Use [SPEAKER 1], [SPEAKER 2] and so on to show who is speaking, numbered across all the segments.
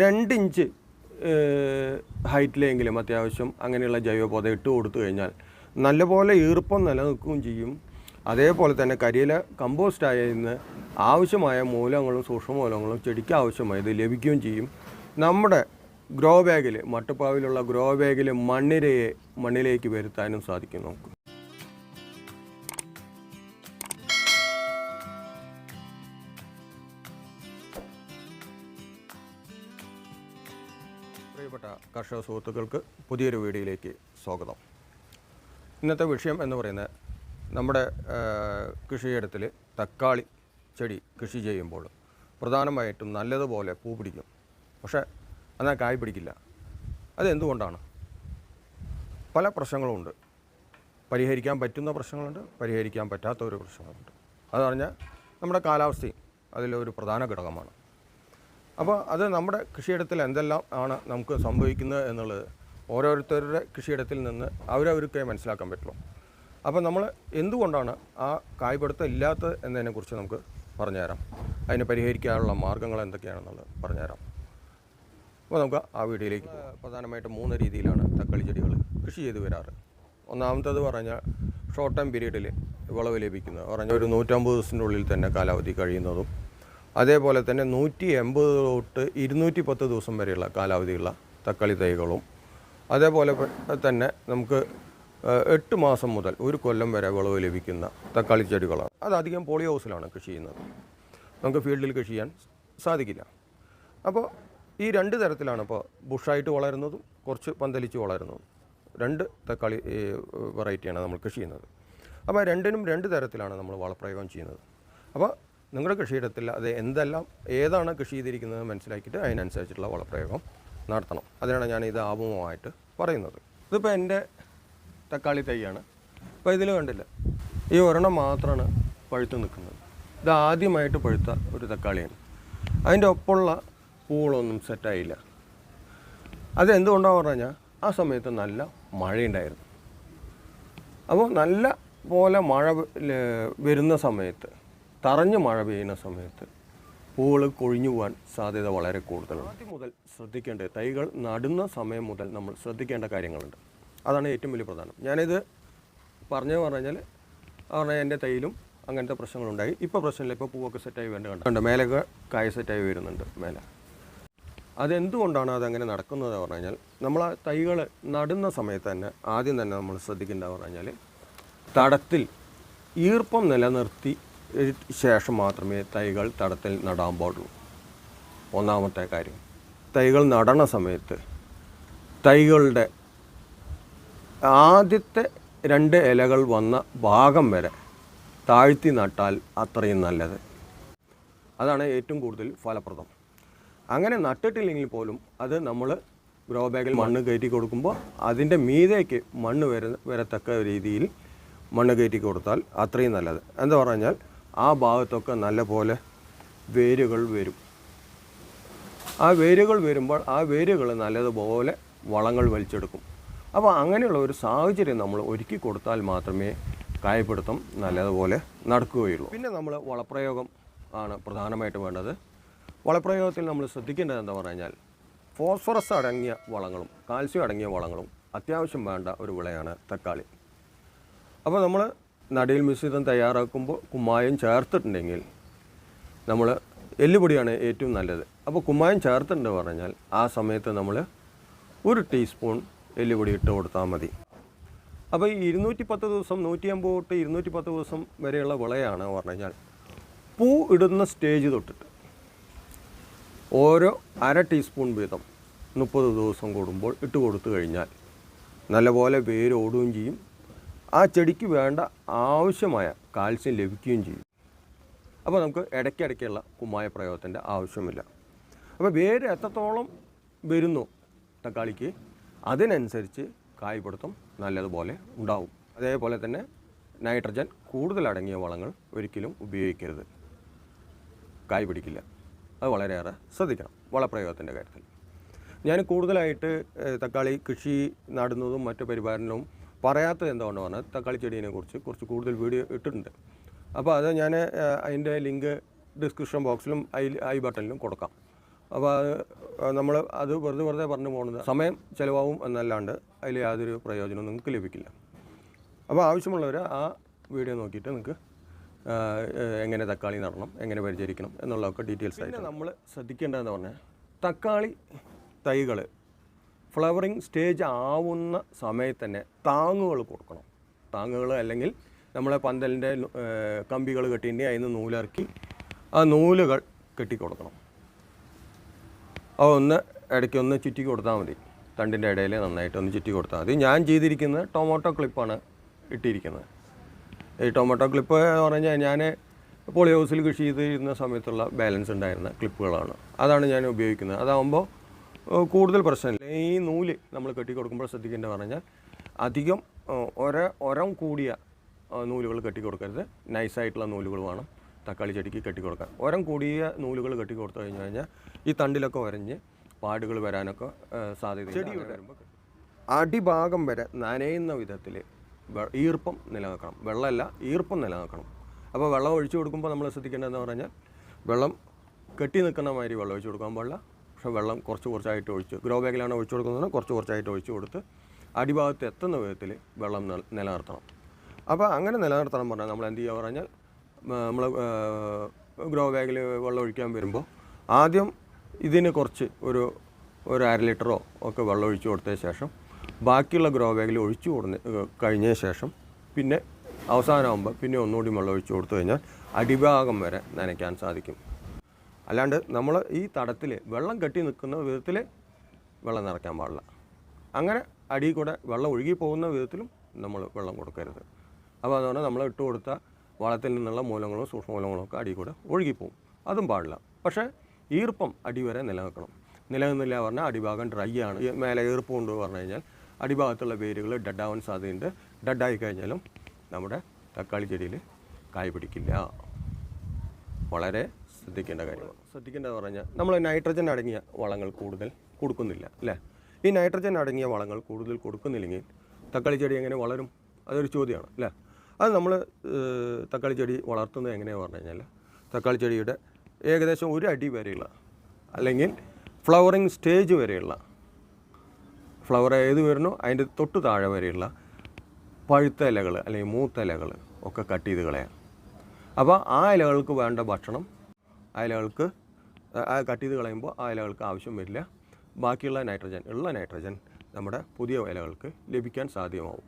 [SPEAKER 1] രണ്ടിഞ്ച് ഹൈറ്റിലെങ്കിലും അത്യാവശ്യം അങ്ങനെയുള്ള ജൈവപോധ ഇട്ട് കൊടുത്തു കഴിഞ്ഞാൽ നല്ലപോലെ ഈർപ്പം നിലനിൽക്കുകയും ചെയ്യും. അതേപോലെ തന്നെ കരിയില കമ്പോസ്റ്റ് ആയതിന് ആവശ്യമായ മൂലങ്ങളും സൂക്ഷ്മമൂലങ്ങളും ചെടിക്ക് ആവശ്യമായത് ലഭിക്കുകയും ചെയ്യും. നമ്മുടെ ഗ്രോ ബാഗിൽ മട്ടുപ്പാവിലുള്ള ഗ്രോ ബാഗിൽ മണ്ണിരയെ മണ്ണിലേക്ക് വരുത്താനും സാധിക്കും നമുക്ക്. പ്രിയപ്പെട്ട കർഷക സുഹൃത്തുക്കൾക്ക് പുതിയൊരു വീഡിയോയിലേക്ക് സ്വാഗതം. ഇന്നത്തെ വിഷയം എന്ന് പറയുന്നത് നമ്മുടെ കൃഷിയിടത്തിൽ തക്കാളി ചെടി കൃഷി ചെയ്യുമ്പോൾ പ്രധാനമായിട്ടും നല്ലതുപോലെ പൂ പിടിക്കും. പക്ഷേ എന്നാൽ കായ് പിടിക്കില്ല. അതെന്തുകൊണ്ടാണ്? പല പ്രശ്നങ്ങളുമുണ്ട് പരിഹരിക്കാൻ പറ്റുന്ന പ്രശ്നങ്ങളുണ്ട് പരിഹരിക്കാൻ പറ്റാത്ത ഒരു പ്രശ്നങ്ങളുണ്ട്. അതെന്ന് പറഞ്ഞാൽ നമ്മുടെ കാലാവസ്ഥയും അതിലൊരു പ്രധാന ഘടകമാണ്. അപ്പോൾ അത് നമ്മുടെ കൃഷിയിടത്തിൽ എന്തെല്ലാം ആണ് നമുക്ക് സംഭവിക്കുന്നത് എന്നുള്ളത് ഓരോരുത്തരുടെ കൃഷിയിടത്തിൽ നിന്ന് അവരവർക്കേ മനസ്സിലാക്കാൻ പറ്റുള്ളൂ. അപ്പോൾ നമ്മൾ എന്തുകൊണ്ടാണ് ആ കായ്പിടുത്തം ഇല്ലാത്തത് എന്നതിനെക്കുറിച്ച് നമുക്ക് പറഞ്ഞുതരാം. അതിനെ പരിഹരിക്കാനുള്ള മാർഗങ്ങൾ എന്തൊക്കെയാണെന്നുള്ളത് പറഞ്ഞുതരാം. അപ്പോൾ നമുക്ക് ആ വീഡിയോയിലേക്ക് പ്രധാനമായിട്ട് മൂന്ന് രീതിയിലാണ് തക്കാളി ചെടികൾ കൃഷി ചെയ്ത് വരാറ്. ഒന്നാമത്തത് പറഞ്ഞാൽ ഷോർട്ട് ടൈം പീരീഡിൽ വിളവ് ലഭിക്കുന്നത്. പറഞ്ഞാൽ ഒരു നൂറ്റമ്പത് ദിവസത്തിന്റെ ഉള്ളിൽ തന്നെ കാലാവധി കഴിയുന്നതും അതേപോലെ തന്നെ നൂറ്റി എൺപത് തൊട്ട് ഇരുന്നൂറ്റി പത്ത് ദിവസം വരെയുള്ള കാലാവധിയുള്ള തക്കാളി തൈകളും. അതേപോലെ തന്നെ നമുക്ക് എട്ട് മാസം മുതൽ ഒരു കൊല്ലം വരെ വിളവ് ലഭിക്കുന്ന തക്കാളി ചെടികളാണ്. അത് അധികം പോളി ഹൗസിലാണ് കൃഷി ചെയ്യുന്നത്. നമുക്ക് ഫീൽഡിൽ കൃഷി ചെയ്യാൻ സാധിക്കില്ല. അപ്പോൾ ഈ രണ്ട് തരത്തിലാണ് ഇപ്പോൾ ബുഷായിട്ട് വളരുന്നതും കുറച്ച് പന്തലിച്ച് വളരുന്നതും. രണ്ട് തക്കാളി വെറൈറ്റിയാണ് നമ്മൾ കൃഷി ചെയ്യുന്നത്. അപ്പോൾ രണ്ടിനും രണ്ട് തരത്തിലാണ് നമ്മൾ വളപ്രയോഗം ചെയ്യുന്നത്. അപ്പോൾ നിങ്ങളുടെ കൃഷിയിടത്തിൽ അത് എന്തെല്ലാം ഏതാണ് കൃഷി ചെയ്തിരിക്കുന്നത് മനസ്സിലാക്കിയിട്ട് അതിനനുസരിച്ചിട്ടുള്ള വളപ്രയോഗം നടത്തണം. അതിനാണ് ഞാൻ ഇത് ആമുഖമായിട്ട് പറയുന്നത്. ഇതിപ്പോൾ എന്റെ തക്കാളി തൈയാണ്. അപ്പോൾ ഇതിൽ കണ്ടില്ല ഈ ഒരെണ്ണം മാത്രമാണ് പഴുത്ത് നിൽക്കുന്നത്. ഇത് ആദ്യമായിട്ട് പഴുത്ത ഒരു തക്കാളിയാണ്. അതിന്റെ ഒപ്പമുള്ള പൂളൊന്നും സെറ്റായില്ല അത് പറഞ്ഞു കഴിഞ്ഞാൽ ആ സമയത്ത് നല്ല മഴയുണ്ടായിരുന്നു. അപ്പോൾ നല്ല പോലെ മഴ വരുന്ന സമയത്ത് തറഞ്ഞ് മഴ പെയ്യുന്ന സമയത്ത് പൂവുകൾ കൊഴിഞ്ഞു പോകാൻ സാധ്യത വളരെ കൂടുതലാണ്. ആദ്യം മുതൽ ശ്രദ്ധിക്കേണ്ട തൈകൾ നടുന്ന സമയം മുതൽ നമ്മൾ ശ്രദ്ധിക്കേണ്ട കാര്യങ്ങളുണ്ട്. അതാണ് ഏറ്റവും വലിയ പ്രധാനം. ഞാനിത് പറഞ്ഞു പറഞ്ഞാൽ പറഞ്ഞാൽ എന്റെ തൈയിലും അങ്ങനത്തെ പ്രശ്നങ്ങളുണ്ടായി. ഇപ്പോൾ പ്രശ്നമില്ല. ഇപ്പോൾ പൂവൊക്കെ സെറ്റായി വേണ്ട കണ്ടുണ്ട് മേലൊക്കെ കായ സെറ്റായി വരുന്നുണ്ട് മേലെ. അതെന്തുകൊണ്ടാണ് അതങ്ങനെ നടക്കുന്നത് പറഞ്ഞു കഴിഞ്ഞാൽ നമ്മൾ ആ തൈകൾ നടുന്ന സമയത്ത് തന്നെ ആദ്യം തന്നെ നമ്മൾ ശ്രദ്ധിക്കേണ്ടത് പറഞ്ഞു കഴിഞ്ഞാൽ തടത്തിൽ ഈർപ്പം നിലനിർത്തി ശേഷം മാത്രമേ തൈകൾ തടത്തിൽ നടാൻ പാടുള്ളൂ ഒന്നാമത്തെ കാര്യം തൈകൾ നടണ സമയത്ത് തൈകളുടെ ആദ്യത്തെ രണ്ട് ഇലകൾ വന്ന ഭാഗം വരെ താഴ്ത്തി നട്ടാൽ അത്രയും നല്ലത്. അതാണ് ഏറ്റവും കൂടുതൽ ഫലപ്രദം. അങ്ങനെ നട്ടിട്ടില്ലെങ്കിൽ പോലും അത് നമ്മൾ ഗ്രോ ബാഗിൽ മണ്ണ് കയറ്റി കൊടുക്കുമ്പോൾ അതിന്റെ മീതേക്ക് മണ്ണ് വര വരത്തക്ക രീതിയിൽ മണ്ണ് കയറ്റി കൊടുത്താൽ അത്രയും നല്ലത്. എന്താ പറഞ്ഞാൽ ആ ഭാഗത്തൊക്കെ നല്ലപോലെ വേരുകൾ വരും. ആ വേരുകൾ വരുമ്പോൾ ആ വേരുകൾ നല്ലതുപോലെ വളങ്ങൾ വലിച്ചെടുക്കും. അപ്പോൾ അങ്ങനെയുള്ള ഒരു സാഹചര്യം നമ്മൾ ഒരുക്കി കൊടുത്താൽ മാത്രമേ കായപ്പിടുത്തം നല്ലതുപോലെ നടക്കുകയുള്ളൂ. പിന്നെ നമ്മൾ വളപ്രയോഗം ആണ് പ്രധാനമായിട്ട് വേണ്ടത്. വളപ്രയോഗത്തിൽ നമ്മൾ ശ്രദ്ധിക്കേണ്ടത് എന്താ പറഞ്ഞു കഴിഞ്ഞാൽ ഫോസ്ഫറസ് അടങ്ങിയ വളങ്ങളും കാൽസ്യം അടങ്ങിയ വളങ്ങളും അത്യാവശ്യം വേണ്ട ഒരു വിളയാണ് തക്കാളി. അപ്പോൾ നമ്മൾ നടിയിൽ മിശ്രിതം തയ്യാറാക്കുമ്പോൾ കുമ്മായം ചേർത്തിട്ടുണ്ടെങ്കിൽ നമ്മൾ എല്ലുപൊടിയാണ് ഏറ്റവും നല്ലത്. അപ്പോൾ കുമ്മായം ചേർത്തിട്ടുണ്ട് പറഞ്ഞാൽ ആ സമയത്ത് നമ്മൾ ഒരു ടീസ്പൂൺ എല്ലുപൊടി ഇട്ട് കൊടുത്താൽ മതി. അപ്പോൾ ഈ ഇരുന്നൂറ്റി പത്ത് ദിവസം നൂറ്റി അമ്പത് തൊട്ട് ഇരുന്നൂറ്റി പത്ത് ദിവസം വരെയുള്ള വിളയാണ് പറഞ്ഞു കഴിഞ്ഞാൽ പൂ ഇടുന്ന സ്റ്റേജ് തൊട്ടിട്ട് ഓരോ അര ടീസ്പൂൺ വീതം മുപ്പത് ദിവസം കൂടുമ്പോൾ ഇട്ട് കൊടുത്തു കഴിഞ്ഞാൽ നല്ലപോലെ വേരോടുകയും ചെയ്യും. ആ ചെടിക്ക് വേണ്ട ആവശ്യമായ കാൽസ്യം ലഭിക്കുകയും ചെയ്യും. അപ്പോൾ നമുക്ക് ഇടയ്ക്കിടയ്ക്കുള്ള കുമ്മായ പ്രയോഗത്തിന്റെ ആവശ്യമില്ല. അപ്പോൾ വേര് എത്രത്തോളം വരുന്നു തക്കാളിക്ക് അതിനനുസരിച്ച് കായ്പിടുത്തം നല്ലതുപോലെ ഉണ്ടാവും. അതേപോലെ തന്നെ നൈട്രജൻ കൂടുതലടങ്ങിയ വളങ്ങൾ ഒരിക്കലും ഉപയോഗിക്കരുത്. കായ് പിടിക്കില്ല. അത് വളരെയേറെ ശ്രദ്ധിക്കണം വളപ്രയോഗത്തിന്റെ കാര്യത്തിൽ. ഞാൻ കൂടുതലായിട്ട് തക്കാളി കൃഷി നടുന്നതും മറ്റു പരിപാലനവും പറയാത്തത് എന്തുകൊണ്ടാണ്? പറഞ്ഞാൽ തക്കാളി ചെടീനെ കുറിച്ച് കുറച്ച് കൂടുതൽ വീഡിയോ ഇട്ടിട്ടുണ്ട്. അപ്പോൾ അത് ഞാൻ അതിന്റെ ലിങ്ക് ഡിസ്ക്രിപ്ഷൻ ബോക്സിലും ഐ ഐ ബട്ടണിലും കൊടുക്കാം. അപ്പോൾ അത് നമ്മൾ അത് വെറുതെ വെറുതെ പറഞ്ഞു പോകുന്നത് സമയം ചിലവാകും എന്നല്ലാണ്ട് അതിൽ യാതൊരു പ്രയോജനവും നിങ്ങൾക്ക് ലഭിക്കില്ല. അപ്പോൾ ആവശ്യമുള്ളവർ ആ വീഡിയോ നോക്കിയിട്ട് നിങ്ങൾക്ക് എങ്ങനെ തക്കാളി നടണം എങ്ങനെ പരിചരിക്കണം എന്നുള്ളതൊക്കെ ഡീറ്റെയിൽസ് ആയിട്ട് നമ്മൾ ശ്രദ്ധിക്കേണ്ടതെന്ന് പറഞ്ഞാൽ തക്കാളി തൈകൾ ഫ്ലവറിങ് സ്റ്റേജ് ആവുന്ന സമയത്ത് തന്നെ താങ്ങുകൾ കൊടുക്കണം. താങ്ങുകൾ അല്ലെങ്കിൽ നമ്മളെ പന്തലിന്റെ കമ്പികൾ കെട്ടിന്റെ അതിൽ നിന്ന് നൂലിറക്കി ആ നൂലുകൾ കെട്ടിക്കൊടുക്കണം. അത് ഒന്ന് ഇടയ്ക്ക് ഒന്ന് ചുറ്റി കൊടുത്താൽ മതി. തണ്ടിന്റെ ഇടയിൽ നന്നായിട്ട് ഒന്ന് ചുറ്റി കൊടുത്താൽ മതി. ഞാൻ ചെയ്തിരിക്കുന്നത് ടൊമാറ്റോ ക്ലിപ്പാണ് ഇട്ടിരിക്കുന്നത്. ഈ ടൊമാറ്റോ ക്ലിപ്പ് എന്ന് പറഞ്ഞാൽ ഞാൻ പോളി ഹൗസിൽ കൃഷി ചെയ്തിരുന്ന സമയത്തുള്ള ബാലൻസ് ഉണ്ടായിരുന്ന ക്ലിപ്പുകളാണ്. അതാണ് ഞാൻ ഉപയോഗിക്കുന്നത്. അതാകുമ്പോൾ കൂടുതൽ പ്രശ്നമില്ല. ഈ നൂൽ നമ്മൾ കെട്ടി കൊടുക്കുമ്പോൾ ശ്രദ്ധിക്കേണ്ടത് പറഞ്ഞാൽ അധികം ഒര ഒരം കൂടിയ നൂലുകൾ കെട്ടി കൊടുക്കരുത് നൈസായിട്ടുള്ള നൂലുകൾ വേണം തക്കാളി ചെടിക്ക് കെട്ടി കൊടുക്കാൻ ഒരം കൂടിയ നൂലുകൾ കെട്ടി കൊടുത്തു കഴിഞ്ഞു കഴിഞ്ഞാൽ ഈ തണ്ടിലൊക്കെ വരഞ്ഞ് പാടുകൾ വരാനൊക്കെ സാധ്യത ചെടി വരുമ്പോൾ അടിഭാഗം വരെ നനയുന്ന വിധത്തിൽ ഈർപ്പം നിലനിൽക്കണം. വെള്ളമല്ല ഈർപ്പം നിലനിൽക്കണം. അപ്പോൾ വെള്ളം ഒഴിച്ചു കൊടുക്കുമ്പോൾ നമ്മൾ ശ്രദ്ധിക്കേണ്ടതെന്ന് പറഞ്ഞാൽ വെള്ളം കെട്ടി നിൽക്കുന്ന മാതിരി വെള്ളം ഒഴിച്ചു കൊടുക്കാൻ പാടില്ല. പക്ഷേ വെള്ളം കുറച്ച് കുറച്ചായിട്ട് ഒഴിച്ച് ഗ്രോ ബാഗിലാണ് ഒഴിച്ചു കൊടുക്കുന്നത് കുറച്ച് കുറച്ചായിട്ട് ഒഴിച്ചു കൊടുത്ത് അടിഭാഗത്ത് എത്തുന്ന വിധത്തിൽ വെള്ളം നില- നിലനിർത്തണം. അപ്പോൾ അങ്ങനെ നിലനിർത്തണം പറഞ്ഞാൽ നമ്മൾ എന്ത് ചെയ്യുക പറഞ്ഞാൽ നമ്മൾ ഗ്രോ ബാഗിൽ വെള്ളം ഒഴിക്കാൻ വരുമ്പോൾ ആദ്യം ഇതിന് കുറച്ച് ഒരു ഒരു അര ലിറ്ററോ ഒക്കെ വെള്ളം ഒഴിച്ചു കൊടുത്തതിന് ശേഷം ബാക്കിയുള്ള ഗ്രോ ബാഗിൽ ഒഴിച്ചു കൊടുന്ന കഴിഞ്ഞ ശേഷം പിന്നെ അവസാനമാകുമ്പോൾ പിന്നെ ഒന്നുകൂടി വെള്ളം ഒഴിച്ചു കൊടുത്തു കഴിഞ്ഞാൽ അടിഭാഗം വരെ നനയ്ക്കാൻ സാധിക്കും. അല്ലാണ്ട് നമ്മൾ ഈ തടത്തിൽ വെള്ളം കെട്ടി നിൽക്കുന്ന വിധത്തിൽ വെള്ളം നിറയ്ക്കാൻ പാടില്ല. അങ്ങനെ അടിയിൽ കൂടെ വെള്ളം ഒഴുകി പോകുന്ന വിധത്തിലും നമ്മൾ വെള്ളം കൊടുക്കരുത്. അപ്പോൾ അതുകൊണ്ട് നമ്മൾ ഇട്ട് കൊടുത്ത വളത്തിൽ നിന്നുള്ള മൂലങ്ങളും സൂക്ഷ്മമൂലങ്ങളും ഒക്കെ അടിയിൽ കൂടെ ഒഴുകിപ്പോവും അതും പാടില്ല. പക്ഷേ ഈർപ്പം അടി വരെ നിലനിൽക്കണം. നിലനിന്നില്ല പറഞ്ഞാൽ അടിഭാഗം ഡ്രൈ ആണ്. മേലെ ഈർപ്പം കൊണ്ട് പറഞ്ഞു കഴിഞ്ഞാൽ അടിഭാഗത്തുള്ള വേരുകൾ ഡെഡാവാൻ സാധ്യതയുണ്ട്. ഡെഡായി കഴിഞ്ഞാലും നമ്മുടെ തക്കാളി ചെടിയിൽ കായ് പിടിക്കില്ല. വളരെ ശ്രദ്ധിക്കേണ്ട കാര്യമാണ്. ശ്രദ്ധിക്കേണ്ടത് പറഞ്ഞാൽ നമ്മൾ നൈട്രജൻ അടങ്ങിയ വളങ്ങൾ കൂടുതൽ കൊടുക്കുന്നില്ല അല്ലേ? ഈ നൈട്രജൻ അടങ്ങിയ വളങ്ങൾ കൂടുതൽ കൊടുക്കുന്നില്ലെങ്കിൽ തക്കാളി ചെടി എങ്ങനെ വളരും? അതൊരു ചോദ്യമാണ് അല്ലേ? അത് നമ്മൾ തക്കാളി ചെടി വളർത്തുന്നത് എങ്ങനെയാണെന്ന് പറഞ്ഞു കഴിഞ്ഞാൽ തക്കാളി ചെടിയുടെ ഏകദേശം ഒരു അടി വരെയുള്ള അല്ലെങ്കിൽ ഫ്ലവറിങ് സ്റ്റേജ് വരെയുള്ള ഫ്ലവർ ഏത് വരണോ അതിന്റെ തൊട്ട് താഴെ വരെയുള്ള പഴുത്ത ഇലകൾ അല്ലെങ്കിൽ മൂത്ത ഇലകൾ ഒക്കെ കട്ട് ചെയ്ത് കളയാം. അപ്പോൾ ആ ഇലകൾക്ക് വേണ്ട ഭക്ഷണം ആ ഇലകൾക്ക് കട്ട് ചെയ്ത് കളയുമ്പോൾ ആ ഇലകൾക്ക് ആവശ്യം വരില്ല. ബാക്കിയുള്ള നൈട്രജൻ ഉള്ള നൈട്രജൻ നമ്മുടെ പുതിയ ഇലകൾക്ക് ലഭിക്കാൻ സാധ്യമാവും.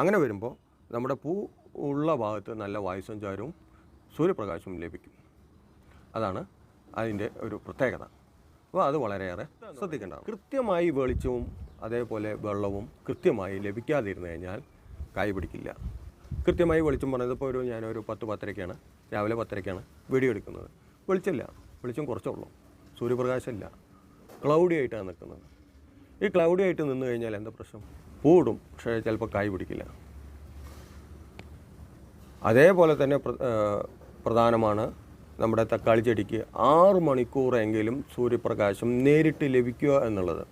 [SPEAKER 1] അങ്ങനെ വരുമ്പോൾ നമ്മുടെ പൂ ഉള്ള ഭാഗത്ത് നല്ല വായു സഞ്ചാരവും സൂര്യപ്രകാശവും ലഭിക്കും. അതാണ് അതിന്റെ ഒരു പ്രത്യേകത. അപ്പോൾ അത് വളരെയേറെ ശ്രദ്ധിക്കേണ്ടതാണ്. കൃത്യമായി വെളിച്ചവും അതേപോലെ വെള്ളവും കൃത്യമായി ലഭിക്കാതിരുന്നു കഴിഞ്ഞാൽ കായ് പിടിക്കില്ല. കൃത്യമായി വെളിച്ചം പറഞ്ഞത് ഇപ്പോൾ ഒരു ഞാനൊരു പത്ത് പത്തരയ്ക്കാണ് രാവിലെ പത്തരയ്ക്കാണ് വീഡിയോ എടുക്കുന്നത്. വെളിച്ചമില്ല. വെളിച്ചം കുറച്ചുള്ളൂ സൂര്യപ്രകാശമില്ല. ക്ലൗഡി ആയിട്ടാണ് നിൽക്കുന്നത്. ഈ ക്ലൗഡി ആയിട്ട് നിന്ന് കഴിഞ്ഞാൽ എന്താ പ്രശ്നം? പൂടും പക്ഷേ ചിലപ്പോൾ കായ് പിടിക്കില്ല. അതേപോലെ തന്നെ പ്രധാനമാണ് നമ്മുടെ തക്കാളി ചെടിക്ക് ആറ് മണിക്കൂറെങ്കിലും സൂര്യപ്രകാശം നേരിട്ട് ലഭിക്കുക എന്നുള്ളത്.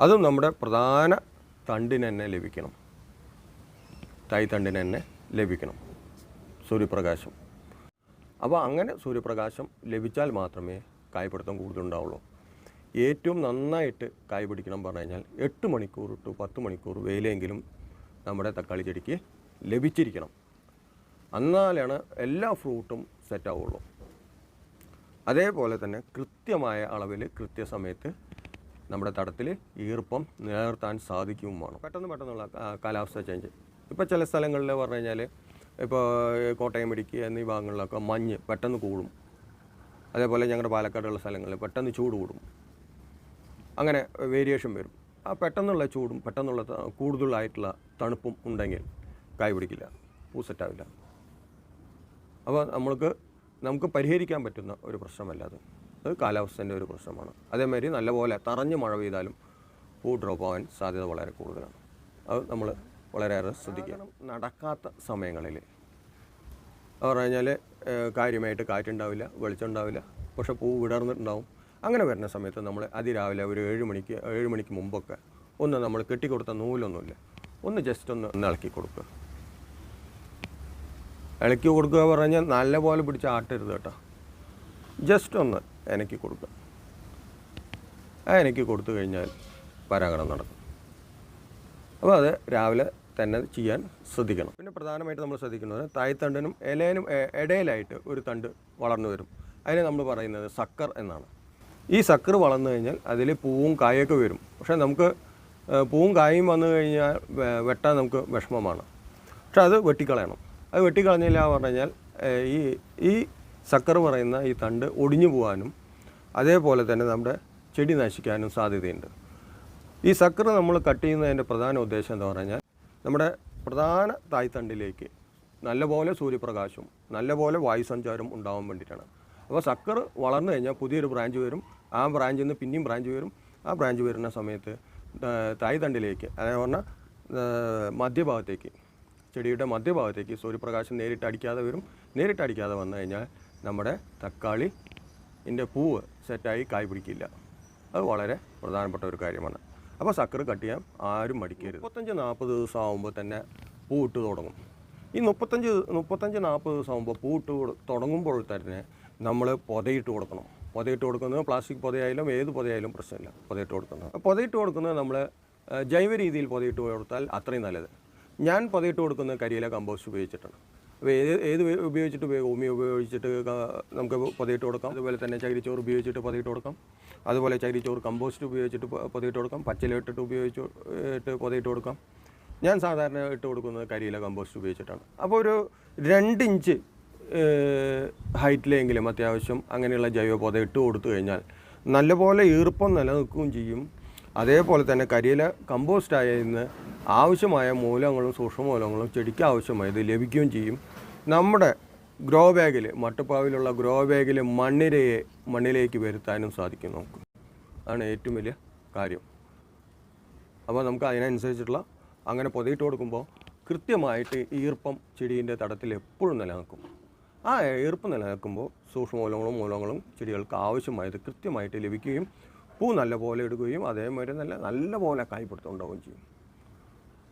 [SPEAKER 1] അതും നമ്മുടെ പ്രധാന തണ്ടിന് തന്നെ ലഭിക്കണം. തൈ തണ്ടിന് തന്നെ ലഭിക്കണം. സൂര്യപ്രകാശം. അപ്പോൾ അങ്ങനെ സൂര്യപ്രകാശം ലഭിച്ചാൽ മാത്രമേ കായ്പിടുത്തം കൂടുതലുണ്ടാവുള്ളൂ. ഏറ്റവും നന്നായിട്ട് കായ് പിടിക്കണം പറഞ്ഞു കഴിഞ്ഞാൽ എട്ട് മണിക്കൂർ ടു പത്ത് മണിക്കൂർ വെയിലെങ്കിലും നമ്മുടെ തക്കാളി ചെടിക്ക് ലഭിച്ചിരിക്കണം. എന്നാലാണ് എല്ലാ ഫ്രൂട്ടും സെറ്റ് ആവുള്ളൂ. അതേപോലെ തന്നെ കൃത്യമായ അളവിൽ കൃത്യസമയത്ത് നമ്മുടെ തടത്തിൽ ഈർപ്പം നിലനിർത്താൻ സാധിക്കുമാണ് പെട്ടെന്ന് പെട്ടെന്നുള്ള കാലാവസ്ഥ ചേഞ്ച് ഇപ്പോൾ ചില സ്ഥലങ്ങളിൽ പറഞ്ഞു കഴിഞ്ഞാൽ ഇപ്പോൾ കോട്ടയം ഇടുക്കി എന്നീ ഭാഗങ്ങളിലൊക്കെ മഞ്ഞ് പെട്ടെന്ന് കൂടും. അതേപോലെ ഞങ്ങളുടെ പാലക്കാടുള്ള സ്ഥലങ്ങളിൽ പെട്ടെന്ന് ചൂട് കൂടും. അങ്ങനെ വേരിയേഷൻ വരും. ആ പെട്ടെന്നുള്ള ചൂടും പെട്ടെന്നുള്ള കൂടുതലായിട്ടുള്ള തണുപ്പും ഉണ്ടെങ്കിൽ കായ് പിടിക്കില്ല പൂസെറ്റാവില്ല അപ്പോൾ നമ്മൾക്ക് നമുക്ക് പരിഹരിക്കാൻ പറ്റുന്ന ഒരു പ്രശ്നമല്ല അത്. അത് കാലാവസ്ഥേന്റെ ഒരു പ്രശ്നമാണ്. അതേമാതിരി നല്ലപോലെ തറഞ്ഞ് മഴ പെയ്താലും പൂ ഡ്രോപ്പ് ആവാൻ സാധ്യത വളരെ കൂടുതലാണ്. അത് നമ്മൾ വളരെയേറെ ശ്രദ്ധിക്കണം നടക്കാത്ത സമയങ്ങളിൽ പറഞ്ഞു കഴിഞ്ഞാൽ കാര്യമായിട്ട് കാറ്റുണ്ടാവില്ല വെളിച്ചം ഉണ്ടാവില്ല പക്ഷേ പൂ വിടർന്നിട്ടുണ്ടാവും. അങ്ങനെ വരുന്ന സമയത്ത് നമ്മൾ അതിരാവിലെ ഒരു ഏഴ് മണിക്ക് ഏഴ് മണിക്ക് മുമ്പൊക്കെ ഒന്ന് നമ്മൾ കെട്ടിക്കൊടുത്ത നൂലൊന്നുമില്ല. ഒന്ന് ജസ്റ്റ് ഒന്ന് ഒന്ന് ഇളക്കി കൊടുക്കുക. ഇളക്കി കൊടുക്കുക പറഞ്ഞാൽ നല്ല പോലെ പിടിച്ച് ആട്ടരുത് കേട്ടോ. ജസ്റ്റ് ഒന്ന് ഇണക്കി കൊടുക്കുക. എനിക്ക് കൊടുത്തു കഴിഞ്ഞാൽ പരാഗണം നടക്കും. അപ്പോൾ അത് രാവിലെ തന്നെ ചെയ്യാൻ ശ്രദ്ധിക്കണം. പിന്നെ പ്രധാനമായിട്ട് നമ്മൾ ശ്രദ്ധിക്കുന്നത് തായ്തണ്ടിനും ഇലയിനും ഇടയിലായിട്ട് ഒരു തണ്ട് വളർന്നു വരും. അതിനെ നമ്മൾ പറയുന്നത് സക്കർ എന്നാണ്. ഈ സക്കർ വളർന്നു കഴിഞ്ഞാൽ അതിൽ പൂവും കായൊക്കെ വരും. പക്ഷേ നമുക്ക് പൂവും കായും വന്നു കഴിഞ്ഞാൽ വെട്ടാൻ നമുക്ക് വിഷമമാണ്. പക്ഷേ അത് വെട്ടിക്കളയണം. അത് വെട്ടിക്കളഞ്ഞില്ല പറഞ്ഞു കഴിഞ്ഞാൽ ഈ ഈ സക്കർ പറയുന്ന ഈ തണ്ട് ഒടിഞ്ഞു പോകാനും അതേപോലെ തന്നെ നമ്മുടെ ചെടി നശിക്കാനും സാധ്യതയുണ്ട്. ഈ സക്കർ നമ്മൾ കട്ട് ചെയ്യുന്നതിന്റെ പ്രധാന ഉദ്ദേശം എന്ന് പറഞ്ഞാൽ നമ്മുടെ പ്രധാന തായ്തണ്ടിലേക്ക് നല്ലപോലെ സൂര്യപ്രകാശവും നല്ലപോലെ വായുസഞ്ചാരം ഉണ്ടാവാൻ വേണ്ടിയിട്ടാണ്. അപ്പോൾ സക്കർ വളർന്നു കഴിഞ്ഞാൽ പുതിയൊരു ബ്രാഞ്ച് വരും. ആ ബ്രാഞ്ചിൽ നിന്ന് പിന്നെയും ബ്രാഞ്ച് വരും. ആ ബ്രാഞ്ച് വരുന്ന സമയത്ത് തായ്തണ്ടിലേക്ക് അതായത് പറഞ്ഞാൽ മധ്യഭാഗത്തേക്ക് ചെടിയുടെ മധ്യഭാഗത്തേക്ക് സൂര്യപ്രകാശം നേരിട്ട് അടിക്കാതെ വരും. നേരിട്ട് അടിക്കാതെ വന്നു കഴിഞ്ഞാൽ നമ്മുടെ തക്കാളി ഇതിന്റെ പൂവ് സെറ്റായി കായ് പിടിക്കില്ല. അത് വളരെ പ്രധാനപ്പെട്ട ഒരു കാര്യമാണ്. അപ്പോൾ സക്കർ കട്ട് ചെയ്യാൻ ആരും മടിക്കരുത്. മുപ്പത്തഞ്ച് നാൽപ്പത് ദിവസം ആകുമ്പോൾ തന്നെ പൂട്ട് തുടങ്ങും. ഈ മുപ്പത്തഞ്ച് മുപ്പത്തഞ്ച് നാൽപ്പത് ദിവസം ആകുമ്പോൾ പൂട്ട് തുടങ്ങുമ്പോൾ തന്നെ നമ്മൾ പൊതയിട്ട് കൊടുക്കണം. പൊതയിട്ട് കൊടുക്കുന്നത് പ്ലാസ്റ്റിക് പൊതയായാലും ഏത് പൊതയായാലും പ്രശ്നമില്ല പൊതയിട്ട് കൊടുക്കുന്നത്. പൊതയിട്ട് കൊടുക്കുന്നത് നമ്മൾ ജൈവ രീതിയിൽ പൊതയിട്ട് കൊടുത്താൽ അത്രയും നല്ലത്. ഞാൻ പൊതയിട്ട് കൊടുക്കുന്നത് കരിയില കമ്പോസ്റ്റ് ഉപയോഗിച്ചിട്ടാണ് ഏത് ഏത് ഉപ- ഉപയോഗിച്ചിട്ട് ഉപയോഗം ഭൂമി ഉപയോഗിച്ചിട്ട് നമുക്ക് പതിയിട്ട് കൊടുക്കാം. അതുപോലെ തന്നെ ചകിരിച്ചോറ് ഉപയോഗിച്ചിട്ട് പതിയിട്ട് കൊടുക്കാം. അതുപോലെ ചകിരിച്ചോറ് കമ്പോസ്റ്റ് ഉപയോഗിച്ചിട്ട് പതിയിട്ട് കൊടുക്കാം. പച്ചില ഇട്ടിട്ട് ഉപയോഗിച്ച് ഇട്ട് പതിയിട്ട് കൊടുക്കാം. ഞാൻ സാധാരണ ഇട്ട് കൊടുക്കുന്നത് കരിയില കമ്പോസ്റ്റ് ഉപയോഗിച്ചിട്ടാണ്. അപ്പോൾ ഒരു രണ്ട് ഇഞ്ച് ഹൈറ്റിലെങ്കിലും അത്യാവശ്യം അങ്ങനെയുള്ള ജൈവ പൊത ഇട്ട് കൊടുത്തു കഴിഞ്ഞാൽ നല്ലപോലെ ഈർപ്പം നിലനിൽക്കുകയും ചെയ്യും. അതേപോലെ തന്നെ കരിയില കമ്പോസ്റ്റ് ആയതിന് ആവശ്യമായ മൂലങ്ങളും സൂക്ഷ്മമൂലങ്ങളും ചെടിക്ക് ആവശ്യമായത് ലഭിക്കുകയും ചെയ്യും. നമ്മുടെ ഗ്രോ ബാഗിൽ മട്ടുപ്പാവിലുള്ള ഗ്രോ ബാഗിൽ മണ്ണിരയെ മണ്ണിലേക്ക് വരുത്താനും സാധിക്കും നമുക്ക്. അതാണ് ഏറ്റവും വലിയ കാര്യം. അപ്പോൾ നമുക്ക് അതിനനുസരിച്ചിട്ടുള്ള അങ്ങനെ പൊതിയിട്ട് കൊടുക്കുമ്പോൾ കൃത്യമായിട്ട് ഈർപ്പം ചെടീന്റെ തടത്തിൽ എപ്പോഴും നിലനിൽക്കും. ആ ഈർപ്പം നിലനിൽക്കുമ്പോൾ സൂക്ഷ്മമൂലങ്ങളും മൂലങ്ങളും ചെടികൾക്ക് ആവശ്യമായത് കൃത്യമായിട്ട് ലഭിക്കുകയും പൂ നല്ല പോലെ എടുക്കുകയും അതേമാതിരി നല്ല നല്ല പോലെ കായ്പിടുത്തമുണ്ടാവുകയും ചെയ്യും.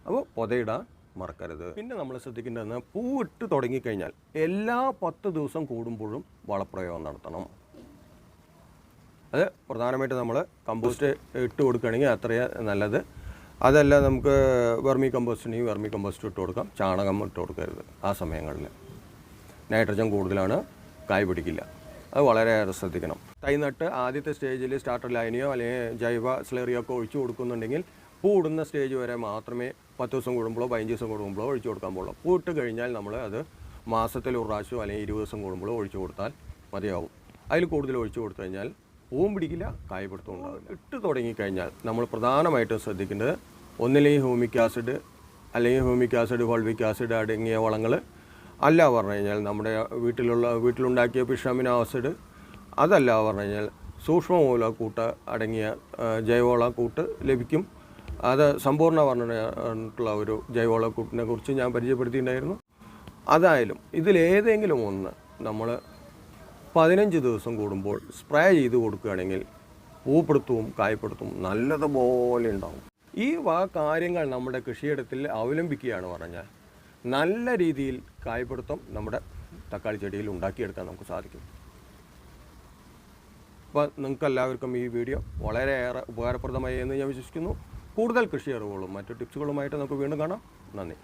[SPEAKER 1] അപ്പോൾ പൊതയിടാൻ മറക്കരുത്. പിന്നെ നമ്മൾ ശ്രദ്ധിക്കേണ്ടതെന്ന് പൂ ഇട്ട് തുടങ്ങിക്കഴിഞ്ഞാൽ എല്ലാ പത്ത് ദിവസം കൂടുമ്പോഴും വളപ്രയോഗം നടത്തണം. അത് പ്രധാനമായിട്ട് നമ്മൾ കമ്പോസ്റ്റ് ഇട്ട് കൊടുക്കുകയാണെങ്കിൽ അത്രയും നല്ലത്. അതല്ല നമുക്ക് വെർമി കമ്പോസ്റ്റിനെയും വെർമി കമ്പോസ്റ്റ് ഇട്ട് കൊടുക്കാം. ചാണകം ഇട്ട് കൊടുക്കരുത് ആ സമയങ്ങളിൽ. നൈട്രജൻ കൂടുതലാണ് കായ് പിടിക്കില്ല. അത് വളരെയേറെ ശ്രദ്ധിക്കണം. തൈ നട്ട് ആദ്യത്തെ സ്റ്റേജിൽ സ്റ്റാർട്ടർ ലൈനിയോ അല്ലെങ്കിൽ ജൈവ സ്ലറിയോ ഒക്കെ ഒഴിച്ചു കൊടുക്കുന്നുണ്ടെങ്കിൽ പൂ ഇടുന്ന സ്റ്റേജ് വരെ മാത്രമേ പത്ത് ദിവസം കൂടുമ്പോഴോ പതിനഞ്ച് ദിവസം കൂടുമ്പോഴോ ഒഴിച്ചു കൊടുക്കാൻ പോകുള്ളൂ. പൂട്ട് കഴിഞ്ഞാൽ നമ്മൾ അത് മാസത്തിൽ ഒരു പ്രാവശ്യം അല്ലെങ്കിൽ ഇരുപത് ദിവസം കൂടുമ്പോഴോ ഒഴിച്ചു കൊടുത്താൽ മതിയാവും. അതിൽ കൂടുതൽ ഒഴിച്ചു കൊടുത്തു കഴിഞ്ഞാൽ പൂവും പിടിക്കില്ല കായ്പിടുത്തം ഉണ്ടാവില്ല. ഇട്ട് തുടങ്ങിക്കഴിഞ്ഞാൽ നമ്മൾ പ്രധാനമായിട്ടും ശ്രദ്ധിക്കേണ്ടത് ഒന്നില്ലെങ്കിൽ ഹ്യൂമിക് ആസിഡ് അല്ലെങ്കിൽ ഹ്യൂമിക് ആസിഡ് ഫൾവിക് ആസിഡ് അടങ്ങിയ വളങ്ങൾ അല്ല പറഞ്ഞു കഴിഞ്ഞാൽ നമ്മുടെ വീട്ടിലുള്ള വീട്ടിലുണ്ടാക്കിയ പിഷാമിൻ ആസിഡ് അതല്ല പറഞ്ഞു കഴിഞ്ഞാൽ സൂക്ഷ്മമൂല കൂട്ട് അടങ്ങിയ ജൈവവള കൂട്ട് ലഭിക്കും. അത് സമ്പൂർണ വർണനയായിട്ടുള്ള ഒരു ജൈവവള കൂട്ടിനെ കുറിച്ച് ഞാൻ പരിചയപ്പെടുത്തിയിട്ടുണ്ടായിരുന്നു. അതായാലും ഇതിലേതെങ്കിലും ഒന്ന് നമ്മൾ പതിനഞ്ച് ദിവസം കൂടുമ്പോൾ സ്പ്രേ ചെയ്ത് കൊടുക്കുകയാണെങ്കിൽ പൂപ്പിടുത്തവും കായ്പിടുത്തവും നല്ലതുപോലെ ഉണ്ടാവും. ഈ വാ കാര്യങ്ങൾ നമ്മുടെ കൃഷിയിടത്തിൽ അവലംബിക്കുകയാണ് പറഞ്ഞാൽ നല്ല രീതിയിൽ കായ്പിടുത്തം നമ്മുടെ തക്കാളി ചെടിയിൽ ഉണ്ടാക്കിയെടുക്കാൻ നമുക്ക് സാധിക്കും. അപ്പോൾ നിങ്ങൾക്കെല്ലാവർക്കും ഈ വീഡിയോ വളരെയേറെ ഉപകാരപ്രദമായി എന്ന് ഞാൻ വിശ്വസിക്കുന്നു. കൂടുതൽ കൃഷി അറിവുകളും മറ്റു ടിപ്സുകളുമായിട്ട് നമുക്ക് വീണ്ടും കാണാം. നന്ദി.